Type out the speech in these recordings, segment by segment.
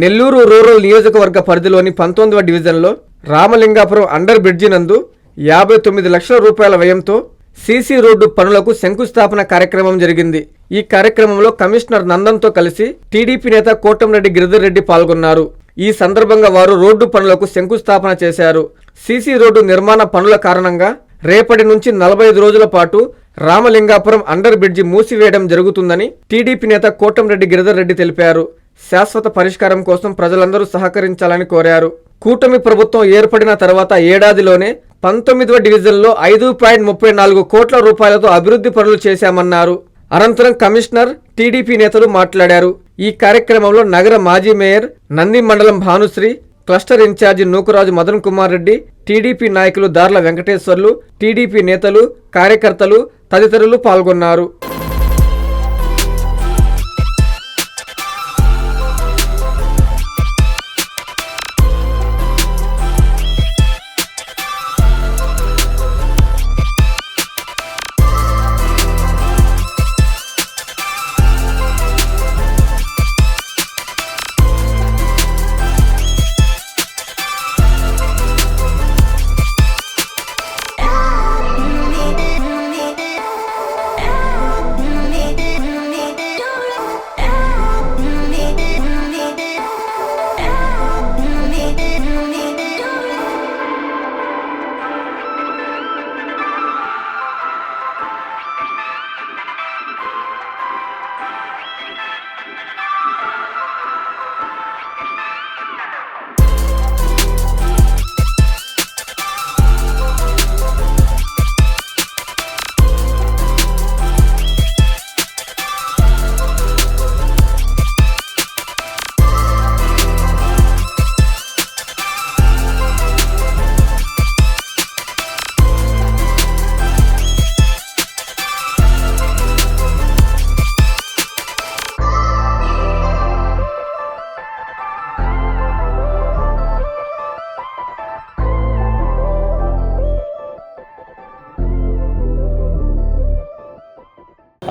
Nellore rural నియోజకవర్గ పరిధిలోని పంతొమ్మిదవ డివిజన్లో రామలింగాపురం అండర్ బ్రిడ్జి నందు యాభై తొమ్మిది లక్షల రూపాయల వ్యయంతో సీసీ రోడ్డు పనులకు శంకుస్థాపన కార్యక్రమం జరిగింది. ఈ కార్యక్రమంలో కమిషనర్ నందన్తో కలిసి టీడీపీ నేత కోటంరెడ్డి గిరిధర్ రెడ్డి పాల్గొన్నారు. ఈ సందర్భంగా వారు రోడ్డు పనులకు శంకుస్థాపన చేశారు. సీసీ రోడ్డు నిర్మాణ పనుల కారణంగా రేపటి నుంచి నలభై ఐదు రోజుల పాటు రామలింగాపురం అండర్ బ్రిడ్జి మూసివేయడం జరుగుతుందని టీడీపీ నేత కోటంరెడ్డి గిరిధర్ రెడ్డి తెలిపారు. శాశ్వత పరిష్కారం కోసం ప్రజలందరూ సహకరించాలని కోరారు. కూటమి ప్రభుత్వం ఏర్పడిన తర్వాత ఏడాదిలోనే పంతొమ్మిదవ డివిజన్లో ఐదు పాయింట్ ముప్పై నాలుగు కోట్ల రూపాయలతో అభివృద్ధి పనులు చేశామన్నారు. అనంతరం కమిషనర్ టీడీపీ నేతలు మాట్లాడారు. ఈ కార్యక్రమంలో నగర మాజీ మేయర్ నంది మండలం Bhanushree cluster incharge Nukaraju Madan Kumar Reddy TDP నాయకులు దార్ల వెంకటేశ్వర్లు టీడీపీ నేతలు కార్యకర్తలు తదితరులు పాల్గొన్నారు.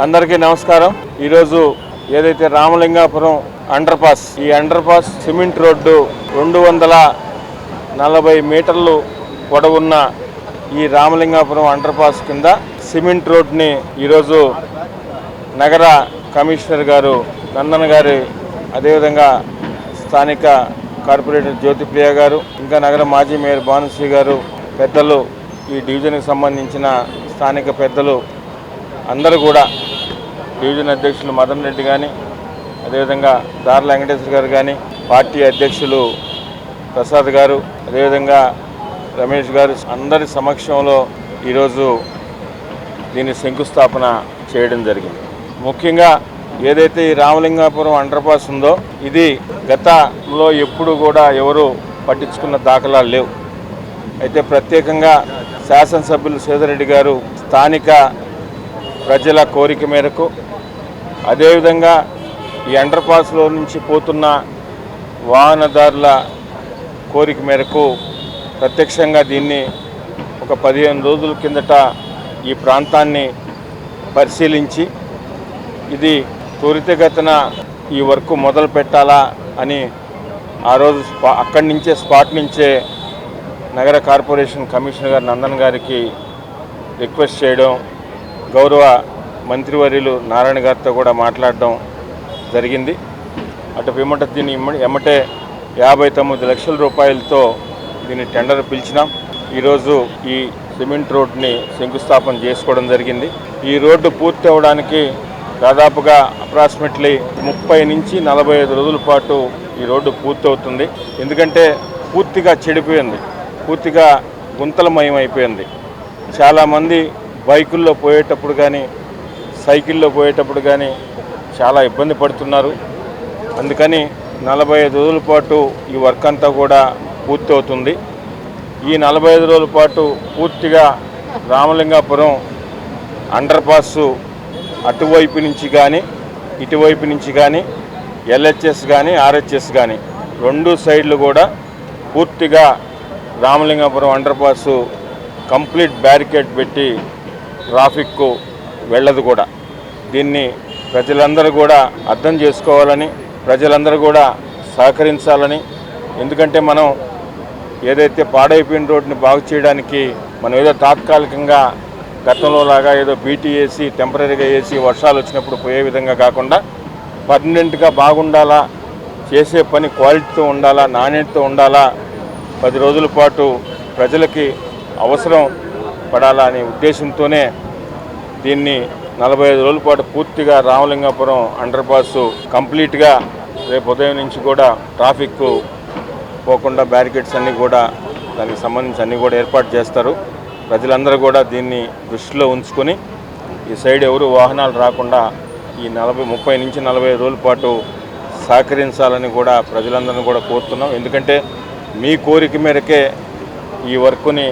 అందరికీ నమస్కారం. ఈరోజు ఏదైతే రామలింగాపురం అండర్ పాస్ ఈ అండర్ పాస్ సిమెంట్ రోడ్డు రెండు వందల నలభై మీటర్లు పొడవున్న ఈ రామలింగాపురం అండర్ పాస్ కింద సిమెంట్ రోడ్ని ఈరోజు నగర కమిషనర్ గారు నందన్ గారి అదేవిధంగా స్థానిక కార్పొరేటర్ జ్యోతిప్రియ గారు ఇంకా నగర మాజీ మేయర్ భానుశ్రీ గారు పెద్దలు ఈ డివిజన్కి సంబంధించిన స్థానిక పెద్దలు అందరూ కూడా డివిజన్ అధ్యక్షులు మదన్ రెడ్డి కానీ అదేవిధంగా దార్ల వెంకటేశ్వర గారు కానీ పార్టీ అధ్యక్షులు ప్రసాద్ గారు అదేవిధంగా రమేష్ గారు అందరి సమక్షంలో ఈరోజు దీన్ని శంకుస్థాపన చేయడం జరిగింది. ముఖ్యంగా ఏదైతే ఈ రామలింగాపురం అండర్పాస్ ఉందో ఇది గతంలో ఎప్పుడు కూడా ఎవరు పట్టించుకున్న దాఖలాలు లేవు. అయితే ప్రత్యేకంగా శాసనసభ్యులు సేదరెడ్డి గారు స్థానిక ప్రజల కోరిక మేరకు అదేవిధంగా ఈ అండర్ పాస్లో నుంచి పోతున్న వాహనదారుల కోరిక మేరకు ప్రత్యక్షంగా దీన్ని ఒక పదిహేను రోజుల కిందట ఈ ప్రాంతాన్ని పరిశీలించి ఇది త్వరితగతిన ఈ వర్క్ మొదలు పెట్టాలా అని ఆ రోజు స్పా అక్కడి నుంచే స్పాట్ నుంచే నగర కార్పొరేషన్ కమిషనర్ గారు నందన్ గారికి రిక్వెస్ట్ చేయడం గౌరవ మంత్రివర్యులు నారాయణ గారితో కూడా మాట్లాడడం జరిగింది. అటు పిమ్మట దీన్ని ఎమ్మటే యాభై తొమ్మిది లక్షల రూపాయలతో దీన్ని టెండర్ పిలిచినాం. ఈరోజు ఈ సిమెంట్ రోడ్ని శంకుస్థాపన చేసుకోవడం జరిగింది. ఈ రోడ్డు పూర్తి అవ్వడానికి దాదాపుగా అప్రాక్సిమేట్లీ ముప్పై నుంచి నలభై ఐదు రోజుల పాటు ఈ రోడ్డు పూర్తి అవుతుంది. ఎందుకంటే పూర్తిగా చెడిపోయింది. పూర్తిగా గుంతలమయం అయిపోయింది చాలామంది బైకుల్లో పోయేటప్పుడు కానీ సైకిల్లో పోయేటప్పుడు కానీ చాలా ఇబ్బంది పడుతున్నారు. అందుకని నలభై ఐదు రోజుల పాటు ఈ వర్క్ అంతా కూడా పూర్తి అవుతుంది. ఈ నలభై ఐదు రోజుల పాటు పూర్తిగా రామలింగాపురం అండర్ పాస్ అటువైపు నుంచి కానీ ఇటువైపు నుంచి కానీ ఎల్హెచ్ఎస్ కానీ ఆర్హెచ్ఎస్ కానీ రెండు సైడ్లు కూడా పూర్తిగా Ramalingapuram under pass complete barricade పెట్టి ట్రాఫిక్కు వెళ్ళదు కూడా. దీన్ని ప్రజలందరూ కూడా అర్థం చేసుకోవాలని ప్రజలందరూ కూడా సహకరించాలని. ఎందుకంటే మనం ఏదైతే పాడైపోయిన రోడ్ని బాగు చేయడానికి మనం ఏదో తాత్కాలికంగా గతంలో లాగా ఏదో బీటీ వేసి టెంపరీగా వేసి వర్షాలు వచ్చినప్పుడు పోయే విధంగా కాకుండా పర్మనెంట్గా బాగుండాలా చేసే పని క్వాలిటీతో ఉండాలా నాణ్యతతో ఉండాలా పది రోజుల పాటు ప్రజలకి అవసరం పడాలా అనే ఉద్దేశంతోనే దీన్ని నలభై ఐదు రోజుల పాటు పూర్తిగా రామలింగాపురం అండర్ పాస్ కంప్లీట్గా రేపు ఉదయం నుంచి కూడా ట్రాఫిక్ పోకుండా బ్యారికేడ్స్ అన్నీ కూడా దానికి సంబంధించి అన్నీ కూడా ఏర్పాటు చేస్తారు. ప్రజలందరూ కూడా దీన్ని దృష్టిలో ఉంచుకొని ఈ సైడ్ ఎవరు వాహనాలు రాకుండా ఈ నలభై ముప్పై నుంచి నలభై ఐదు రోజుల పాటు సహకరించాలని కూడా ప్రజలందరినీ కూడా కోరుతున్నాం. ఎందుకంటే మీ కోరిక మేరకే ఈ వర్క్ని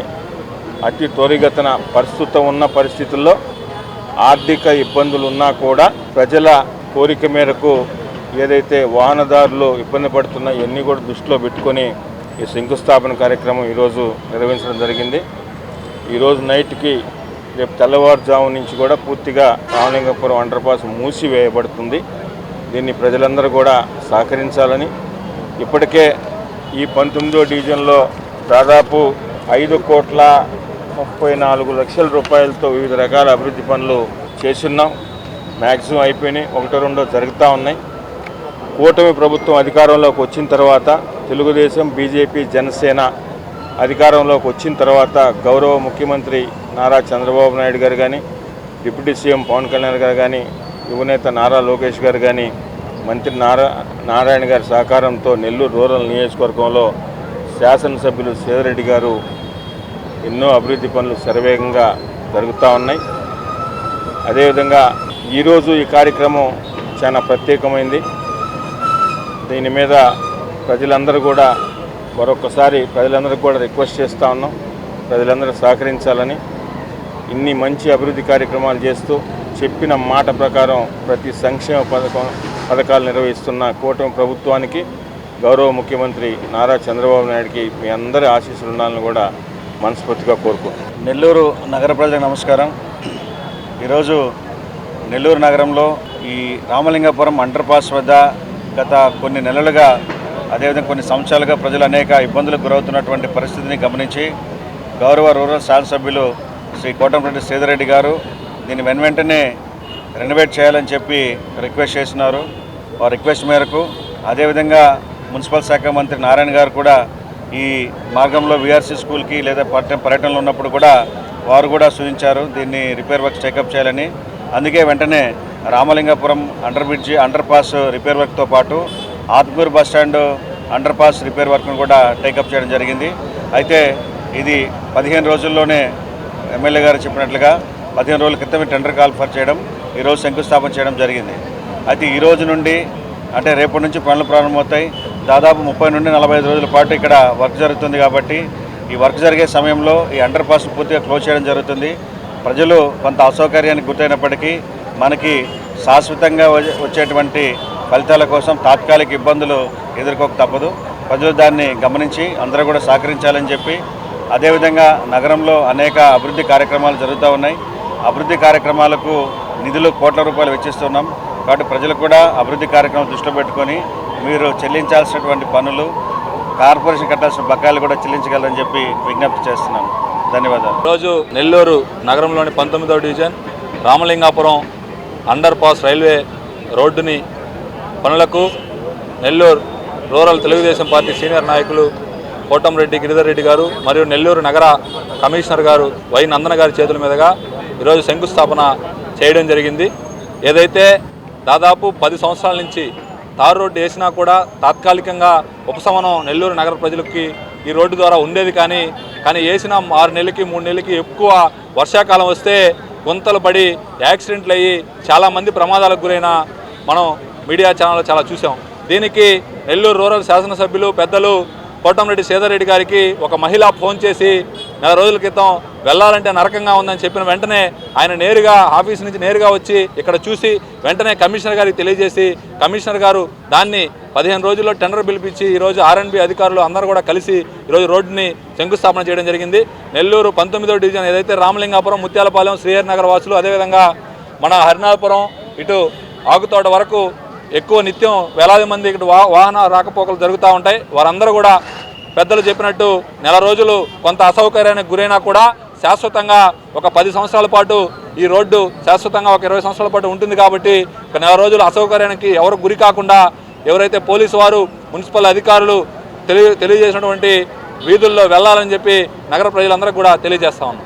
అతి త్వరిగతన ప్రస్తుతం ఉన్న పరిస్థితుల్లో ఆర్థిక ఇబ్బందులు ఉన్నా కూడా ప్రజల కోరిక మేరకు ఏదైతే వాహనదారులు ఇబ్బంది పడుతున్నా ఇవన్నీ కూడా దృష్టిలో పెట్టుకొని ఈ శంకుస్థాపన కార్యక్రమం ఈరోజు నిర్వహించడం జరిగింది. ఈరోజు నైట్కి రేపు తెల్లవారుజాము నుంచి కూడా పూర్తిగా రామలింగపురం అండర్ పాస్ మూసివేయబడుతుంది. దీన్ని ప్రజలందరూ కూడా సహకరించాలని. ఇప్పటికే ఈ పంతొమ్మిదో డివిజన్లో దాదాపు ఐదు కోట్ల ముప్పై నాలుగు లక్షల రూపాయలతో వివిధ రకాల అభివృద్ధి పనులు చేస్తున్నాం. మ్యాక్సిమం అయిపోయినాయి. ఒకటో రెండో జరుగుతూ ఉన్నాయి. కూటమి ప్రభుత్వం అధికారంలోకి వచ్చిన తర్వాత తెలుగుదేశం బీజేపీ జనసేన అధికారంలోకి వచ్చిన తర్వాత గౌరవ ముఖ్యమంత్రి నారా చంద్రబాబు నాయుడు గారు కానీ డిప్యూటీ సీఎం పవన్ కళ్యాణ్ గారు కానీ యువనేత నారా లోకేష్ గారు కానీ మంత్రి నారా నారాయణ గారి సహకారంతో నెల్లూరు రూరల్ నియోజకవర్గంలో శాసనసభ్యులు సేదరెడ్డి గారు ఎన్నో అభివృద్ధి పనులు శరవేగంగా జరుగుతూ ఉన్నాయి. అదేవిధంగా ఈరోజు ఈ కార్యక్రమం చాలా ప్రత్యేకమైంది. దీని మీద ప్రజలందరూ కూడా మరొకసారి ప్రజలందరూ కూడా రిక్వెస్ట్ చేస్తూ ఉన్నాం. ప్రజలందరూ సహకరించాలని ఇన్ని మంచి అభివృద్ధి కార్యక్రమాలు చేస్తూ చెప్పిన మాట ప్రకారం ప్రతి సంక్షేమ పథకం పథకాలు నిర్వహిస్తున్న కూటమి ప్రభుత్వానికి గౌరవ ముఖ్యమంత్రి నారా చంద్రబాబు నాయుడికి మీ అందరి ఆశీస్సులు ఉండాలని కూడా మనస్ఫూర్తిగా కోరుకుంటున్నాను నెల్లూరు నగర ప్రజలకు నమస్కారం. ఈరోజు నెల్లూరు నగరంలో ఈ రామలింగపురం అండర్ పాస్ వద్ద గత కొన్ని నెలలుగా అదేవిధంగా కొన్ని సంవత్సరాలుగా ప్రజలు అనేక ఇబ్బందులకు గురవుతున్నటువంటి పరిస్థితిని గమనించి గౌరవ రూరల్ శాసనసభ్యులు శ్రీ కోటంరెడ్డి శ్రీధరెడ్డి గారు దీన్ని వెన్ వెంటనే రెనోవేట్ చేయాలని చెప్పి రిక్వెస్ట్ చేస్తున్నారు. ఆ రిక్వెస్ట్ మేరకు అదేవిధంగా మున్సిపల్ శాఖ మంత్రి నారాయణ గారు కూడా ఈ మార్గంలో విఆర్సీ స్కూల్కి లేదా పర్యటన పర్యటనలో ఉన్నప్పుడు కూడా వారు కూడా సూచించారు దీన్ని రిపేర్ వర్క్ టేకప్ చేయాలని. అందుకే వెంటనే Ramalingapuram under bridge under pass repair వర్క్తో పాటు Atmuru bus stand under pass repair వర్క్ను కూడా టేకప్ చేయడం జరిగింది. అయితే ఇది పదిహేను రోజుల్లోనే ఎమ్మెల్యే గారు చెప్పినట్లుగా పదిహేను రోజుల క్రితమే టెండర్ కాల్ఫర్ చేయడం ఈరోజు శంకుస్థాపన చేయడం జరిగింది. అయితే ఈ రోజు నుండి అంటే రేపటి నుంచి పనులు ప్రారంభమవుతాయి. దాదాపు ముప్పై నుండి నలభై ఐదు రోజుల పాటు ఇక్కడ వర్క్ జరుగుతుంది కాబట్టి ఈ వర్క్ జరిగే సమయంలో ఈ అండర్ పాస్ పూర్తిగా క్లోజ్ చేయడం జరుగుతుంది. ప్రజలు కొంత అసౌకర్యానికి గురైనప్పటికీ మనకి శాశ్వతంగా వచ్చేటువంటి ఫలితాల కోసం తాత్కాలిక ఇబ్బందులు ఎదుర్కోక తప్పదు. ప్రజలు దాన్ని గమనించి అందరూ కూడా సహకరించాలని చెప్పి అదేవిధంగా నగరంలో అనేక అభివృద్ధి కార్యక్రమాలు జరుగుతూ ఉన్నాయి. అభివృద్ధి కార్యక్రమాలకు నిధులు కోట్ల రూపాయలు వెచ్చిస్తున్నాం. కాబట్టి ప్రజలు కూడా అభివృద్ధి కార్యక్రమం దృష్టిలో పెట్టుకొని మీరు చెల్లించాల్సినటువంటి పనులు కార్పొరేషన్ కట్టాల్సిన బకాయిలు కూడా చెల్లించగలరని చెప్పి విజ్ఞప్తి చేస్తున్నాను. ధన్యవాదాలు. ఈరోజు నెల్లూరు నగరంలోని పంతొమ్మిదవ division Ramalingapuram under pass railway రోడ్డుని పనులకు Nellore rural Telugu Desam party senior నాయకులు కోటంరెడ్డి గిరిధర్ రెడ్డి గారు మరియు నెల్లూరు నగర కమిషనర్ గారు వై నందన గారి చేతుల మీదుగా ఈరోజు శంకుస్థాపన చేయడం జరిగింది. ఏదైతే దాదాపు పది సంవత్సరాల నుంచి తారు రోడ్డు వేసినా కూడా తాత్కాలికంగా ఉపశమనం నెల్లూరు నగర ప్రజలకి ఈ రోడ్డు ద్వారా ఉండేది కానీ కానీ వేసిన ఆరు నెలలకి మూడు నెలలకి ఎక్కువ వర్షాకాలం వస్తే గుంతలు పడి యాక్సిడెంట్లు అయ్యి చాలామంది ప్రమాదాలకు గురైన మనం మీడియా ఛానల్లో చాలా చూసాం. దీనికి నెల్లూరు రూరల్ శాసనసభ్యులు పెద్దలు కోటంరెడ్డి సీతారెడ్డి గారికి ఒక మహిళ ఫోన్ చేసి నెల రోజుల క్రితం వెళ్ళాలంటే నరకంగా ఉందని చెప్పిన వెంటనే ఆయన నేరుగా ఆఫీస్ నుంచి నేరుగా వచ్చి ఇక్కడ చూసి వెంటనే కమిషనర్ గారికి తెలియజేసి కమిషనర్ గారు దాన్ని పదిహేను రోజుల్లో టెండర్ పిలిపించి ఈరోజు ఆర్ఎన్బి అధికారులు అందరూ కూడా కలిసి ఈరోజు రోడ్డుని శంకుస్థాపన చేయడం జరిగింది. నెల్లూరు పంతొమ్మిదో డివిజన్ ఏదైతే రామలింగాపురం ముత్యాలపాలెం శ్రీహరి నగర వాసులు అదేవిధంగా మన హరినాథపురం ఇటు ఆకుతోట వరకు ఎక్కువ నిత్యం వేలాది మంది ఇక్కడ వా వాహన రాకపోకలు జరుగుతూ ఉంటాయి. వారందరూ కూడా పెద్దలు చెప్పినట్టు నెల రోజులు కొంత అసౌకర్యానికి గురైనా కూడా శాశ్వతంగా ఒక పది సంవత్సరాల పాటు ఈ రోడ్డు శాశ్వతంగా ఒక ఇరవై సంవత్సరాల పాటు ఉంటుంది కాబట్టి ఒక నెల రోజులు అసౌకర్యానికి ఎవరు గురి కాకుండా ఎవరైతే పోలీసు వారు మున్సిపల్ అధికారులు తెలియ తెలియజేసినటువంటి వీధుల్లో వెళ్ళాలని చెప్పి నగర ప్రజలందరూ కూడా తెలియజేస్తా ఉన్నాం.